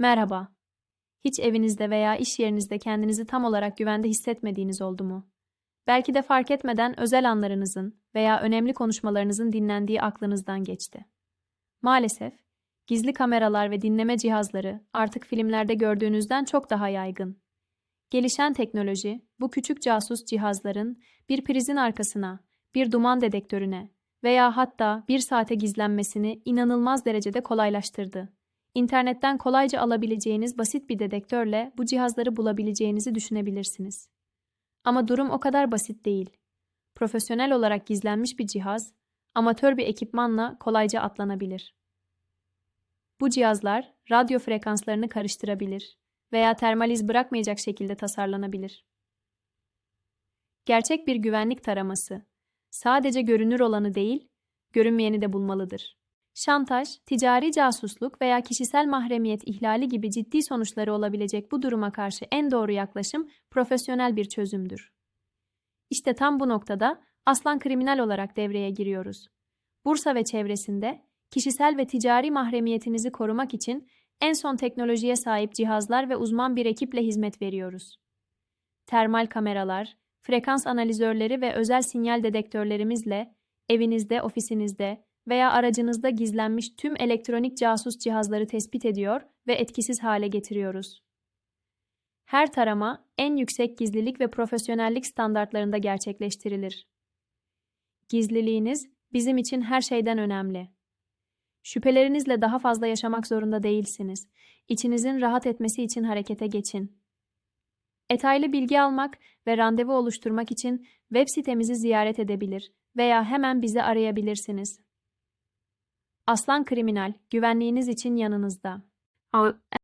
Merhaba. Hiç evinizde veya iş yerinizde kendinizi tam olarak güvende hissetmediğiniz oldu mu? Belki de fark etmeden özel anlarınızın veya önemli konuşmalarınızın dinlendiği aklınızdan geçti. Maalesef, gizli kameralar ve dinleme cihazları artık filmlerde gördüğünüzden çok daha yaygın. Gelişen teknoloji, bu küçük casus cihazların bir prizin arkasına, bir duman dedektörüne veya hatta bir saate gizlenmesini inanılmaz derecede kolaylaştırdı. İnternetten kolayca alabileceğiniz basit bir dedektörle bu cihazları bulabileceğinizi düşünebilirsiniz. Ama durum o kadar basit değil. Profesyonel olarak gizlenmiş bir cihaz, amatör bir ekipmanla kolayca atlanabilir. Bu cihazlar radyo frekanslarını karıştırabilir veya termal iz bırakmayacak şekilde tasarlanabilir. Gerçek bir güvenlik taraması sadece görünür olanı değil, görünmeyeni de bulmalıdır. Şantaj, ticari casusluk veya kişisel mahremiyet ihlali gibi ciddi sonuçları olabilecek bu duruma karşı en doğru yaklaşım profesyonel bir çözümdür. İşte tam bu noktada aslan kriminal olarak devreye giriyoruz. Bursa ve çevresinde kişisel ve ticari mahremiyetinizi korumak için en son teknolojiye sahip cihazlar ve uzman bir ekiple hizmet veriyoruz. Termal kameralar, frekans analizörleri ve özel sinyal dedektörlerimizle evinizde, ofisinizde veya aracınızda gizlenmiş tüm elektronik casus cihazları tespit ediyor ve etkisiz hale getiriyoruz. Her tarama en yüksek gizlilik ve profesyonellik standartlarında gerçekleştirilir. Gizliliğiniz bizim için her şeyden önemli. Şüphelerinizle daha fazla yaşamak zorunda değilsiniz. İçinizin rahat etmesi için harekete geçin. Detaylı bilgi almak ve randevu oluşturmak için web sitemizi ziyaret edebilir veya hemen bizi arayabilirsiniz. Aslan Kriminal, güvenliğiniz için yanınızda.